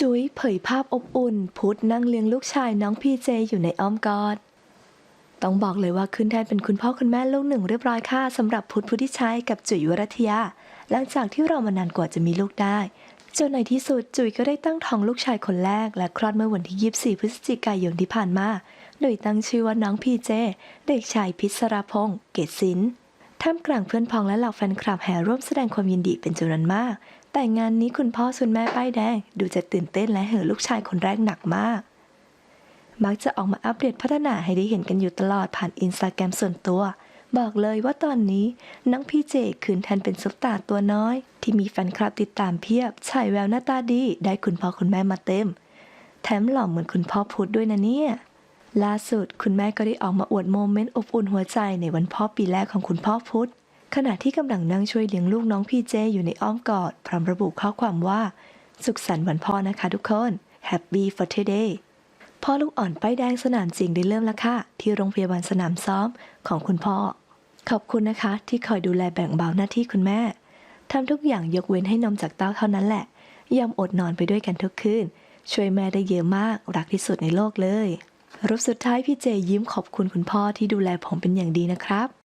จุ๋ยเผยภาพอบอุ่น พุทธนั่งเลี้ยงลูกชายน้องพีเจอยู่ในอ้อมกอด ต้องบอกเลยว่าขึ้นแทนเป็นคุณพ่อคุณแม่ลูกหนึ่งเรียบร้อยค่ะสำหรับพุทธพุทธิชัยกับจุ๋ยวรัตยา หลังจากที่เรามานานกว่าจะมีลูกได้จนในที่สุดจุ๋ยก็ได้ตั้งท้องลูกชายคนแรก และคลอดเมื่อวันที่ 24 พฤศจิกายนที่ผ่านมา โดยตั้งชื่อว่าน้องพีเจ เด็กชายพิศรพงศ์เกศศิลป์ ท่ามกลางเพื่อนพ้องและเหล่าแฟนคลับแห่ร่วมแสดงความยินดีเป็นจำนวนมาก แต่งานนี้คุณพ่อส่วนแม่ป้ายแดง ดูจะตื่นเต้นและเห่อลูกชายคนแรกหนักมาก มักจะออกมาอัปเดตพัฒนาให้ได้เห็นกันอยู่ตลอดผ่านอินสตาแกรมส่วนตัว บอกเลยว่าตอนนี้น้องพีเจคืนแทนเป็นซุปตาตัวน้อย ที่มีแฟนคลับติดตามเพียบฉายแววหน้าตาดี ได้คุณพ่อคุณแม่มาเต็ม แถมหล่อเหมือนคุณพ่อพุธด้วยนะเนี่ย ล่าสุดคุณแม่ก็ได้ออกมาอวดโมเมนต์อบอุ่นหัวใจในวันพ่อปีแรกของคุณพ่อพุธขณะที่กำลังนั่งช่วยเลี้ยงลูกน้องพี่เจอยู่ในอ้อมกอด พร้อมระบุข้อความว่า สุขสันต์วันพ่อนะคะทุกคน Happy for today พ่อลูกอ่อนป้ายแดงสนามจริงได้เริ่มแล้วค่ะ ที่โรงพยาบาลสนามซ้อมของคุณพ่อ ขอบคุณนะคะ ที่คอยดูแลแบ่งเบาหน้าที่คุณแม่ทำทุกอย่างยกเว้นให้นมจากเต้าเท่านั้นแหละยอมอดนอนไปด้วยกันทุกคืนช่วยแม่ได้เยอะมากรักที่สุดในโลกเลย รูปสุดท้ายพี่เจยิ้มขอบคุณคุณพ่อที่ดูแลผมเป็นอย่างดีนะครับ